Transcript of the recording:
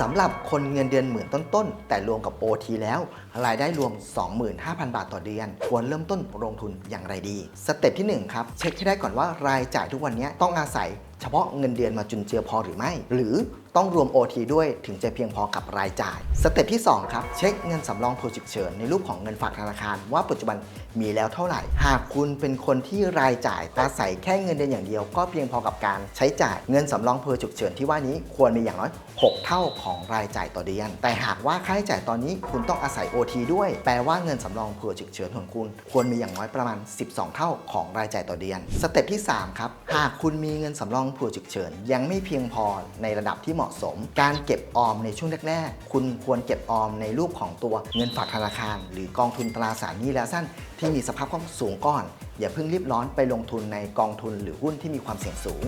สำหรับคนเงินเดือนหมื่นต้นๆ แต่รวมกับ OT แล้ว รายได้รวม 25,000 บาทต่อเดือน ควรเริ่มต้นลงทุนอย่างไรดี สเต็ปที่1ครับ เช็คให้ได้ก่อนว่ารายจ่ายทุกวันนี้ต้องอาศัย เฉพาะเงินเดือนมาจุนเจือพอหรือไม่ หรือต้องรวม OT ด้วยถึงจะเพียงพอกับรายจ่าย สเต็ปที่ 2 ครับ เช็คเงินสำรองเผื่อฉุกเฉินในรูปของเงินฝากธนาคาร ว่าปัจจุบันมีแล้วเท่าไหร่ หากคุณเป็นคนที่รายจ่ายอาศัยแค่เงินเดือนอย่างเดียว ก็เพียงพอกับการใช้จ่ายเงินสำรองเผื่อฉุกเฉินที่ว่านี้ควรมีอย่างน้อย 6 เท่าของรายจ่ายต่อเดือน แต่หากว่าค่าใช้จ่ายตอนนี้คุณต้องอาศัย OT ด้วย แปลว่าเงินสำรองเผื่อฉุกเฉินของคุณ ควรมีอย่างน้อยประมาณ 12 เท่าของรายจ่ายต่อเดือน สเต็ปที่3ครับหากคุณมีเงินสำรองเผื่อฉุกเฉิน ยังไม่เพียงพอในระดับที่เหมาะสม การเก็บออมในช่วงแรกๆ คุณควรเก็บออมในรูปของตัวเงินฝากธนาคาร หรือกองทุนตราสารหนี้ระยะสั้น ที่มีสภาพคล่องสูงก่อน อย่าเพิ่งรีบร้อนไปลงทุนในกองทุนหรือหุ้นที่มีความเสี่ยงสูง